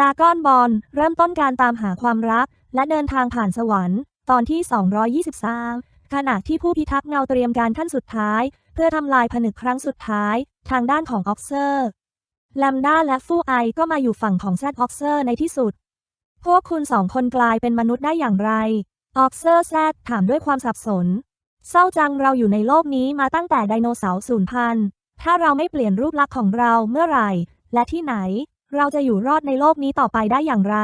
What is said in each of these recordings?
ดากอนบอลเริ่มต้นการตามหาความรัก และเดินทางผ่านสวรรค์ ตอนที่ 223 ขณะที่ผู้พิทักษ์เงาเตรียมการขั้นสุดท้าย เพื่อทำลายผนึกครั้งสุดท้าย ทางด้านของออกเซอร์แลมด้าและฟูไอก็มาอยู่ฝั่งของแซดออกเซอร์ในที่สุด พวกคุณสองคนกลายเป็นมนุษย์ได้อย่างไร ออกเซอร์แซดถามด้วยความสับสน เศร้าจังเราอยู่ในโลกนี้มาตั้งแต่ไดโนเสาร์สูญพันธุ์ ถ้าเราไม่เปลี่ยนรูปลักษณ์ของเราเมื่อไหร่ และที่ไหน เราจะอยู่รอดในโลกนี้ต่อไปได้อย่างไร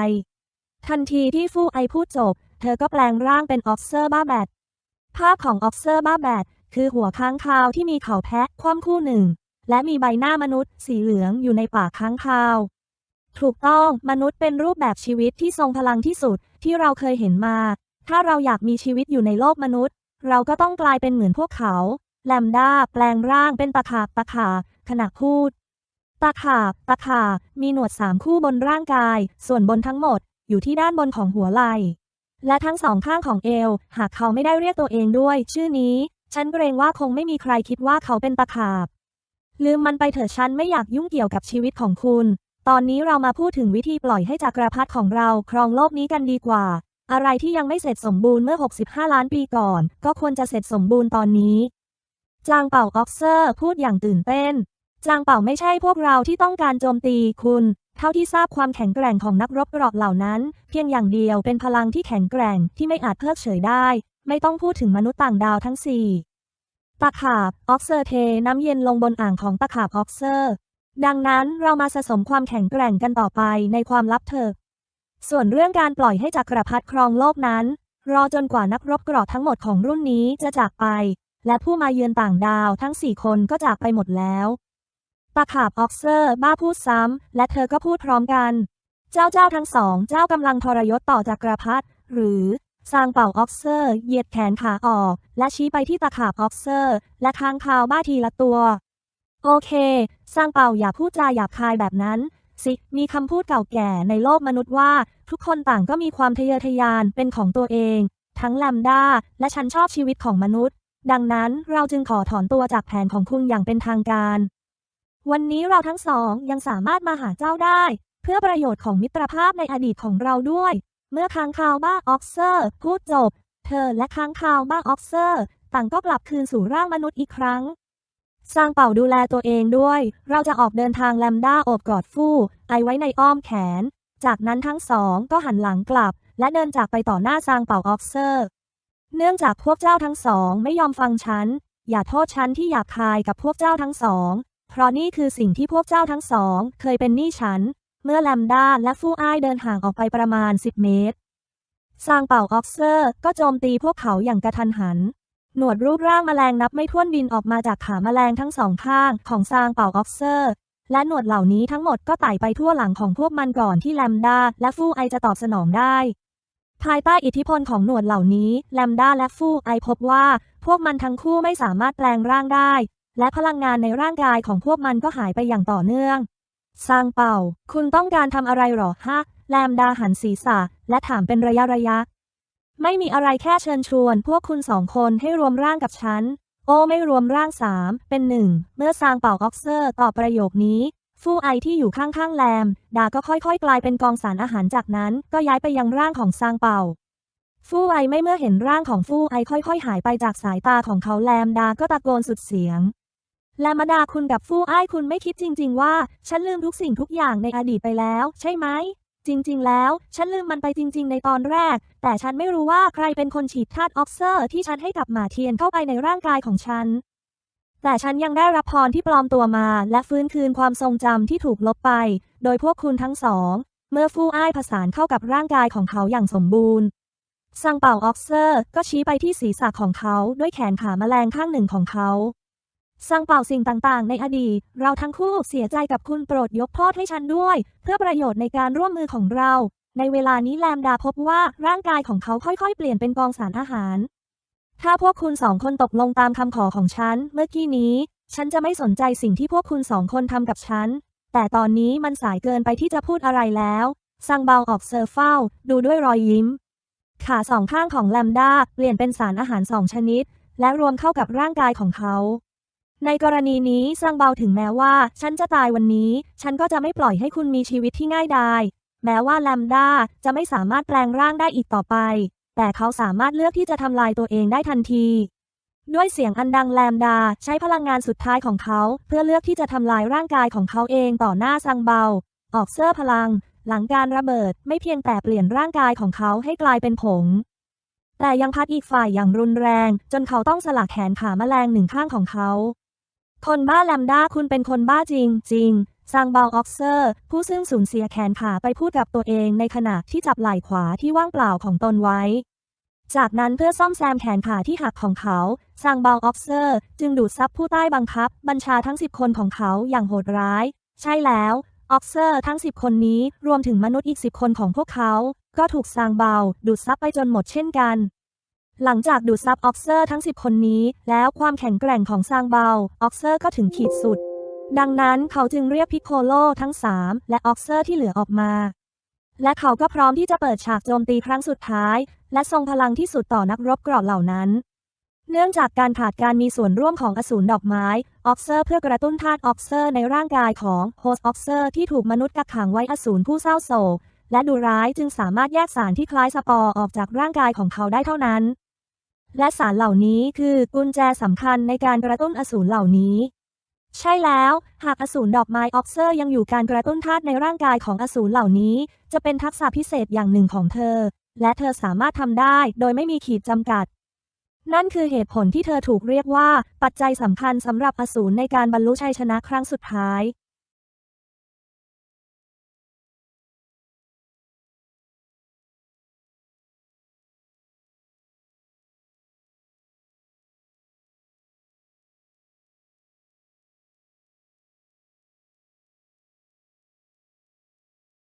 ทันทีที่ฟู่ไอพูดจบ เธอก็แปลงร่างเป็นออกเซอร์บ้าแบดภาพของออกเซอร์บ้าแบดคือหัวค้างคาวที่มีเขาแพะคว่ำคู่หนึ่ง และมีใบหน้ามนุษย์ สีเหลืองอยู่ในปากค้างคาว ถูกต้องมนุษย์เป็นรูปแบบชีวิตที่ทรงพลังที่สุดที่เราเคยเห็นมา ถ้าเราอยากมีชีวิตอยู่ในโลกมนุษย์ เราก็ต้องกลายเป็นเหมือนพวกเขา แลมด้าแปลงร่างเป็นตะขาบตะขาขณะพูด ตะขาบตะขาบมีหนวดสามคู่บนร่างกาย ส่วนบนทั้งหมด อยู่ที่ด้านบนของหัวไหล่ และทั้งสองข้างของเอว หากเขาไม่ได้เรียกตัวเองด้วย ชื่อนี้ ฉันเกรงว่าคงไม่มีใครคิดว่าเขาเป็นตะขาบ ลืมมันไปเถอะฉันไม่อยากยุ่งเกี่ยวกับชีวิตของคุณ ตอนนี้เรามาพูดถึงวิธีปล่อยให้จักรพรรดิของเราครองโลกนี้กันดีกว่า อะไรที่ยังไม่เสร็จสมบูรณ์เมื่อ 65 ล้านปีก่อน ก็ควรจะเสร็จสมบูรณ์ตอนนี้จางเป่าออกเซอร์ พูดอย่างตื่นเต้น จางเป่าไม่ใช่พวกเราที่ต้องการโจมตีคุณ เท่าที่ทราบความแข็งแกร่งของนักรบเกราะเหล่านั้น เพียงอย่างเดียวเป็นพลังที่แข็งแกร่งที่ไม่อาจเพิกเฉยได้ ไม่ต้องพูดถึงมนุษย์ต่างดาวทั้งสี่ตะขาบออกเซอร์เทน้ำเย็นลงบนอ่างของตะขาบออกเซอร์ ดังนั้นเรามาสะสมความแข็งแกร่งกันต่อไปในความลับเถอะส่วนเรื่องการปล่อยให้จักรพรรดิครองโลกนั้น รอจนกว่านักรบเกราะทั้งหมดของรุ่นนี้จะจากไป และผู้มาเยือนต่างดาวทั้งสี่คนก็จากไปหมดแล้ว ตะขาบออกเซอร์บ้าพูดซ้ำ และเธอก็พูดพร้อมกัน เจ้าเจ้าทั้งสอง เจ้ากำลังทรยศต่อจักรพรรดิหรือซางเป่าออกเซอร์เหยียดแขนขาออก และชี้ไปที่ตะขาบออกเซอร์ และค้างคาวบ้าทีละตัว โอเคซางเป่าอย่าพูดจาหยาบคายแบบนั้น สิมีคำพูดเก่าแก่ในโลกมนุษย์ว่า ทุกคนต่างก็มีความทะเยอทะยานเป็นของตัวเอง ทั้งแลมด้าและฉันชอบชีวิตของมนุษย์ ดังนั้นเราจึงขอถอนตัวจากแผนของคุณอย่างเป็นทางการ วันนี้เราทั้งสองยังสามารถมาหาเจ้าได้ เพื่อประโยชน์ของมิตรภาพในอดีตของเราด้วย เมื่อค้างคาวบ้าออกเซอร์พูดจบ เธอและค้างคาวบ้าออกเซอร์ ต่างก็กลับคืนสู่ร่างมนุษย์อีกครั้งสร้างเป่าดูแลตัวเองด้วย เราจะออกเดินทางแลมด้าโอบกอดฟู่ไอไว้ในอ้อมแขน จากนั้นทั้งสองก็หันหลังกลับ และเดินจากไปต่อหน้าซางเป่าออกเซอร์ เนื่องจากพวกเจ้าทั้งสองไม่ยอมฟังฉัน อย่าโทษฉันที่หยาบคายกับพวกเจ้าทั้งสอง เพราะนี่คือสิ่งที่พวกเจ้าทั้งสอง เคยเป็นหนี้ฉัน เมื่อแลมด้าและฟู่อ้ายเดินห่างออกไปประมาณ 10 เมตรซางเป่าออกเซอร์ ก็โจมตีพวกเขาอย่างกระทันหัน หนวดรูปร่างแมลงนับไม่ถ้วนบินออกมาจากขาแมลงทั้งสองข้างของซางเป่าออกเซอร์ และหนวดเหล่านี้ทั้งหมดก็ไต่ไปทั่วหลังของพวกมันก่อนที่แลมด้าและฟู่ไอจะตอบสนองได้ภายใต้อิทธิพลของหนวดเหล่านี้ แลมด้าและฟู่ไอพบว่า พวกมันทั้งคู่ไม่สามารถแปลงร่างได้ และพลังงานในร่างกายของพวกมันก็หายไปอย่างต่อเนื่องซางเป่า คุณต้องการทำอะไรหรอฮะ แลมดาหันศีรษะ และถามเป็นระยะระยะ ไม่มีอะไรแค่เชิญชวน พวกคุณสองคนให้รวมร่างกับฉัน โอ้ไม่รวมร่างสามเป็นหนึ่ง เมื่อซางเป่าออกเซอร์ตอบประโยคนี้ฟู่ไอที่อยู่ข้างๆแลม ดาก็ค่อยๆ กลายเป็นกองสารอาหารจากนั้น ก็ย้ายไปยังร่างของซางเป่า ฟู่ไอไม่เมื่อเห็นร่างของฟู่ไอค่อยๆ หายไปจากสายตาของเขาแลมดาก็ตะโกนสุดเสียง แลมดาคุณกับฟู่ไอคุณไม่คิดจริง ๆ ว่า ฉันลืมทุกสิ่งทุกอย่างในอดีตไปแล้ว ใช่ไหม จริง ๆ แล้ว ฉันลืมมันไปจริง ๆ ในตอนแรก แต่ฉันไม่รู้ว่าใครเป็นคนฉีดธาตุออกเซอร์ที่ฉันให้กับหมาเทียนเข้าไปในร่างกายของฉัน แต่ฉันยังได้รับพรที่ปลอมตัวมา และฟื้นคืนความทรงจำที่ถูกลบไป โดยพวกคุณทั้งสอง เมื่อฟู่อ้ายผสานเข้ากับร่างกายของเขาอย่างสมบูรณ์ซังเป่าออกเซอร์ ก็ชี้ไปที่ศีรษะของเขาด้วยแขนขาแมลงข้างหนึ่งของเขา ซังเป่าสิ่งต่างๆ ในอดีต เราทั้งคู่เสียใจกับคุณโปรดยกโทษให้ฉันด้วย เพื่อประโยชน์ในการร่วมมือของเรา ในเวลานี้แลมดาพบว่าร่างกายของเขาค่อยๆ เปลี่ยนเป็นกองสารอาหาร ถ้าพวกคุณสองคนตกลงตามคำขอของฉัน เมื่อกี้นี้ ฉันจะไม่สนใจสิ่งที่พวกคุณสองคนทำกับฉัน แต่ตอนนี้มันสายเกินไปที่จะพูดอะไรแล้วซังเบาออกเซอร์เฝ้า ดูด้วยรอยยิ้ม ขาสองข้างของแลมดาเปลี่ยนเป็นสารอาหารสองชนิด และรวมเข้ากับร่างกายของเขา ในกรณีนี้ซังเบาถึงแม้ว่า ฉันจะตายวันนี้ ฉันก็จะไม่ปล่อยให้คุณมีชีวิตที่ง่ายดาย แม้ว่าแลมด้าจะไม่สามารถแปลงร่างได้อีกต่อไป แต่เขาสามารถเลือกที่จะทำลายตัวเองได้ทันที ด้วยเสียงอันดังแลมดาใช้พลังงานสุดท้ายของเขา เพื่อเลือกที่จะทำลายร่างกายของเขาเองต่อหน้าซังเบา ออกเซอร์พลัง หลังการระเบิดไม่เพียงแต่เปลี่ยนร่างกายของเขาให้กลายเป็นผงแต่ยังพัดอีกฝ่ายอย่างรุนแรง จนเขาต้องสลักแขนขาแมลงหนึ่งข้างของเขา คนบ้าแลมด้าคุณเป็นคนบ้าจริง จริงซังเบาออกเซอร์ ผู้ซึ่งสูญเสียแขนขาไปพูดกับตัวเองในขณะที่จับไหล่ขวาที่ว่างเปล่าของตนไว้ จากนั้นเพื่อซ่อมแซมแขนขาที่หักของเขาซังเบาออกเซอร์ จึงดูดซับผู้ใต้บังคับ บัญชาทั้ง 10 คนของเขาอย่างโหดร้าย ใช่แล้วออกเซอร์ทั้ง 10 คนนี้รวมถึงมนุษย์อีก 10 คนของพวกเขา ก็ถูกซางเบา ดูดซับไปจนหมดเช่นกัน หลังจากดูดซับออกเซอร์ทั้ง 10 คนนี้ แล้วความแข็งแกร่งของซางเบาออกเซอร์ก็ถึงขีดสุด ดังนั้นเขาจึงเรียกพิโคโลทั้ง 3 และออกเซอร์ที่เหลือออกมา และเขาก็พร้อมที่จะเปิดฉากโจมตีครั้งสุดท้าย และทรงพลังที่สุดต่อนักรบกรอบเหล่านั้น เนื่องจากการขาดการมีส่วนร่วมของอสูรดอกไม้ออกเซอร์เพื่อกระตุ้นธาตุออกเซอร์ในร่างกายของโฮสออกเซอร์ที่ถูกมนุษย์กักขังไว้อสูรผู้เศร้าโศกและดูร้ายจึงสามารถแยกสารที่คล้ายสปอร์ออกจากร่างกายของเขาได้เท่านั้น และสารเหล่านี้คือกุญแจสำคัญในการกระตุ้นอสูรเหล่านี้ ใช่แล้ว หากอสูรดอกไม้ออกเซอร์ยังอยู่การกระตุ้นธาตุในร่างกายของอสูรเหล่านี้ จะเป็นทักษะพิเศษอย่างหนึ่งของเธอ และเธอสามารถทำได้โดยไม่มีขีดจำกัด นั่นคือเหตุผลที่เธอถูกเรียกว่า ปัจจัยสำคัญสำหรับอสูรในการบรรลุชัยชนะครั้งสุดท้าย